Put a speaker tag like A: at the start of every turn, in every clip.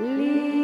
A: Leave.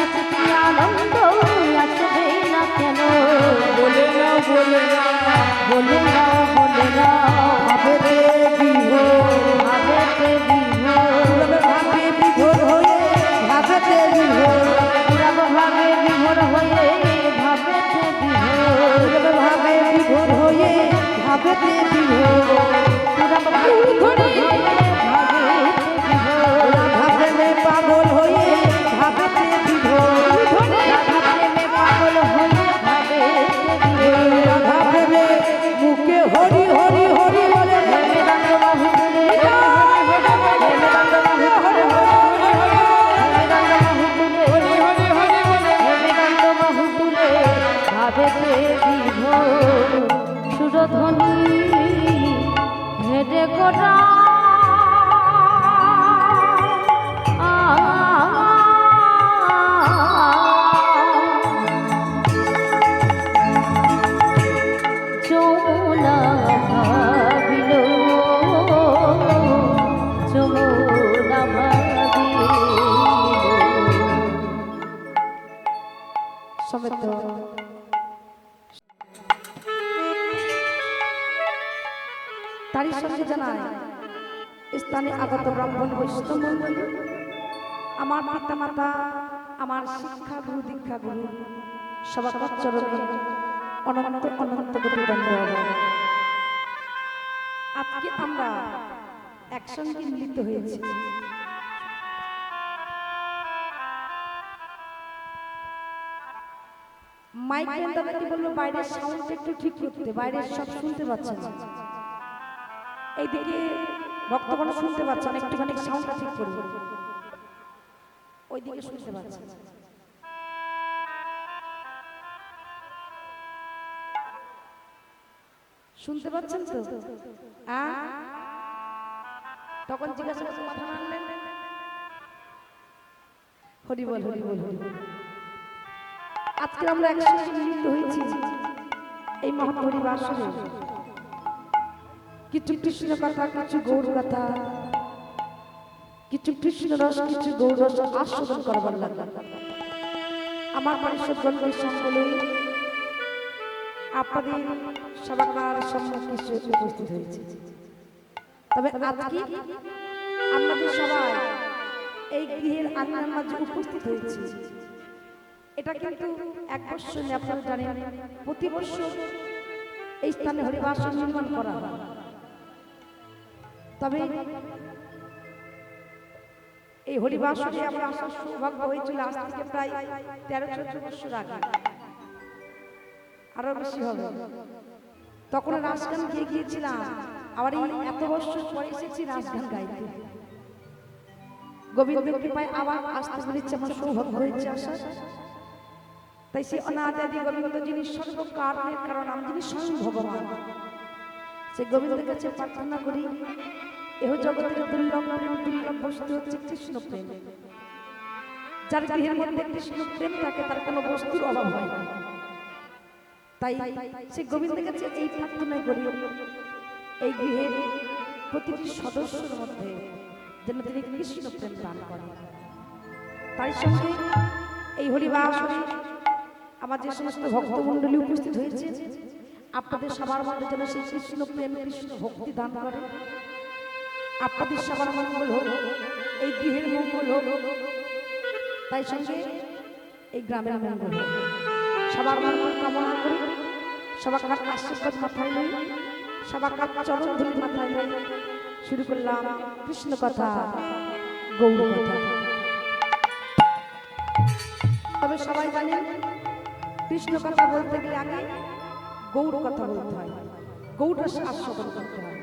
A: আনন্দ আসবে না কেন?
B: বলে নাও বলে নাও বলে নাও বলে নাও।
A: ভাবে বিভোর
B: ভাবেতে বিভোর
A: ভাবে বিভোর হয়ে, ভাবেতে বিভোর।
B: পুরাব ভাবে বিভোর হয়ে, ভাবেতে বিভোর।
A: ভাবে বিভোর হয়ে, ভাবেতে বিভোর।
B: পুরাব ভাবে বিভোর হয়ে
A: আমার শিক্ষা গুরু, দীক্ষা গুরু সবার চরণে অনন্ত অনন্ত দণ্ডবাদ। আজকে আমরা একসঙ্গে মিলিত হয়েছি। মাইক ম্যান দাদাকে বলল, বাইরের সাউন্ড একটু ঠিক করতে, বাইরের সব শুনতে পাচ্ছে না এইদিকে ভক্তগণ শুনতে পাচ্ছে না একটুখানি সাউন্ডটা ঠিক করবে ওইদিকে শুনতে পাচ্ছে। না। শুনতে পাচ্ছেন তো? তখন জিজ্ঞাসা করছে মাথা নাড়লেন? হরি বল হরি বল আজকে আমরা একসঙ্গে মিলিত হয়েছি এই মহাপরি বাসরে কিছু কৃষ্ণ কথা কিছু গৌর কথা কিছু কৃষ্ণ রস, কিছু গৌর রস আস্বাদন করবার লাগবে আমার পরিষদগণের সঙ্গে আপনাদের সবার সম্মুখে উপস্থিত হয়েছে। তবে আজকে আমাদের সবাই এই গৃহের আঙিনার মাঝে উপস্থিত হয়েছে। এটা কিন্তু এক বছর আপনারা জানেন, প্রতি বছর এই স্থানে হরিবাস নির্মাণ করা হয়। তবে এই হরিবাসরে আমরা আসার সৌভাগ্য হয়েছিল আজ থেকে প্রায় তেরো চোদ্দ বছর আগে। আরও বেশি হবে। তখন রাজগান গিয়ে গিয়েছিলাম। আবার এই এত বছর পরে এসেছি রাজগান গাইতে। গোবিন্দ কৃপায় আবার আসতে পেরেছি আমার সৌভাগ্য হয়েছে আসার। তাই সে অনাদি গোবিন্দ যিনি সর্বকারণের কারণ আমি যিনি স্বয়ং ভগবান সে গোবিন্দের কাছে প্রার্থনা করি এহ জগতের দুর্লভ বস্তু হচ্ছে কৃষ্ণ প্রেম। যার গৃহের মধ্যে কৃষ্ণ প্রেম থাকে, তার কোনো বস্তুর অভাব হয় না। তাই সে গোবিন্দের কাছে এই প্রার্থনা করি, এই গৃহের প্রতিটি সদস্যের মধ্যে যেন তিনি কৃষ্ণ প্রেম দান করেন। তাই সঙ্গে এই হরিবাসরে আমার যে সমস্ত ভক্তমণ্ডলী উপস্থিত হয়েছে, আপনাদের সবার মধ্যে যেন সেই কৃষ্ণ প্রেম, কৃষ্ণ ভক্তি দান করে আপনাদের সবার মঙ্গল হোক এই গৃহের মঙ্গল হোক তাই সঙ্গে এই গ্রামের মঙ্গল হোক সবার মঙ্গল কামনা করি, সবার আশীর্বাদ মাথায় লই সবার চরণ ধরে মাথায় লই শুরু করলাম কৃষ্ণ কথা, গৌর কথা। তবে সবাই জানেন, কৃষ্ণ কথা বলতে গেলে আগে গৌর কথা বলতে হয়। গৌর আস্বাদন করতে হয়।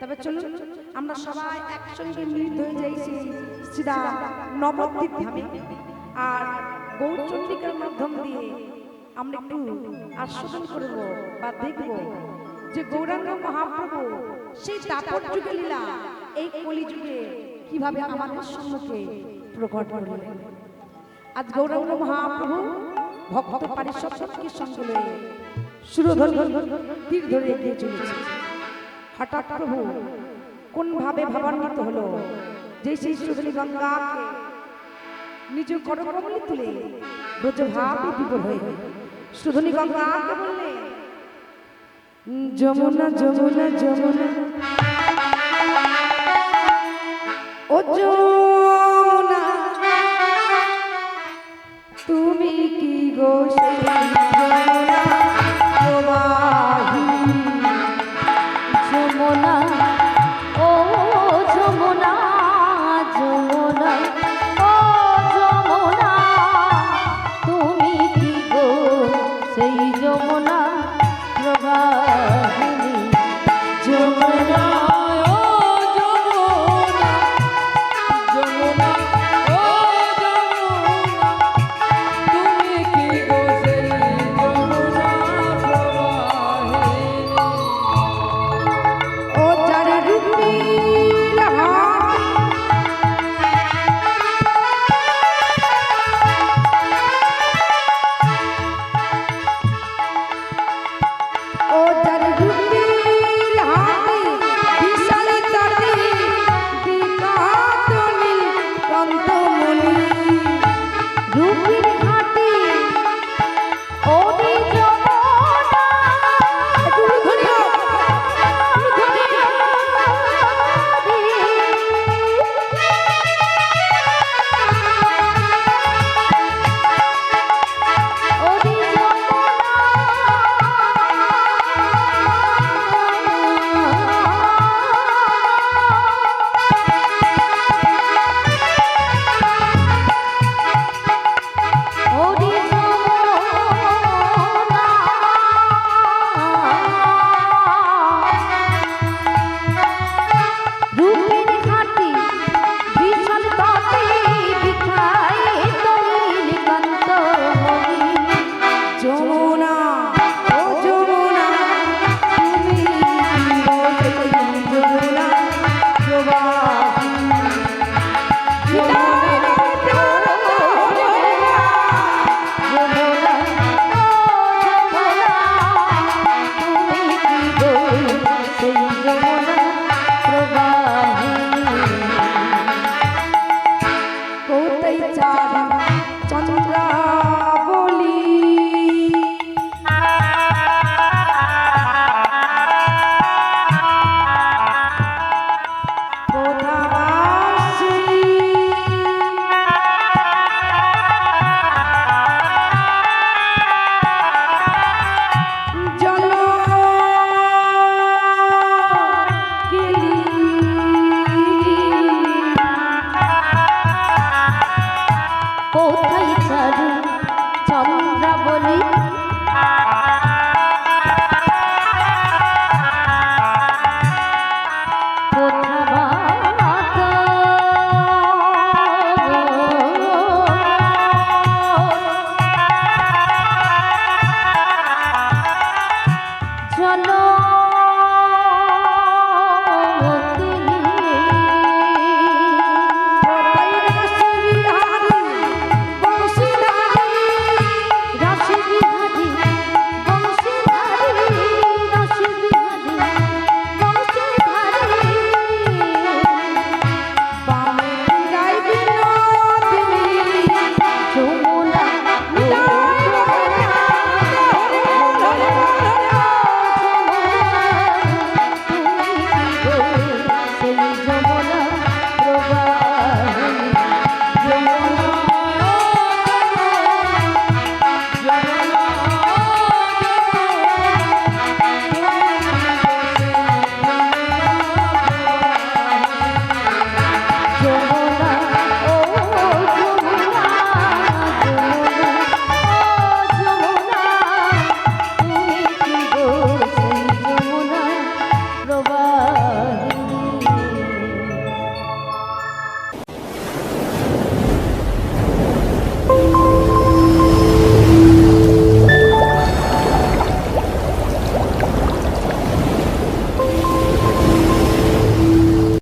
A: তবে চলুন আমরা সবাই একসঙ্গে মিলিত হয়ে যাইছি শ্রীরা নবদ্বীপ ধামে আর গৌরচন্ডিকার মাধ্যম দিয়ে আমরা একটু আস্বাদন করব বা দেখব যে গৌরাঙ্গ মহাপ্রভু সেই দাপর যুগে লীলা এই কলিযুগে কীভাবে আমাদের সম্মুখে প্রকট করলেন আজ গৌরাঙ্গ মহাপ্রভু ভক্ত পারিষদকে সঙ্গে লয়ে সুরধরি তীর ধরে এগিয়ে চলেছে হঠাৎ প্রভু কোন ভাবে ভাবান্বিত হলো? যে সেই সুধনী গঙ্গাকে নিজ করকমলি তুলে ব্রজভাবে বিবর হয়ে সুধনী গঙ্গাকে বললে? যমুনা যমুনা যমুনা। ও যমুনা, তুমি কি গো সেই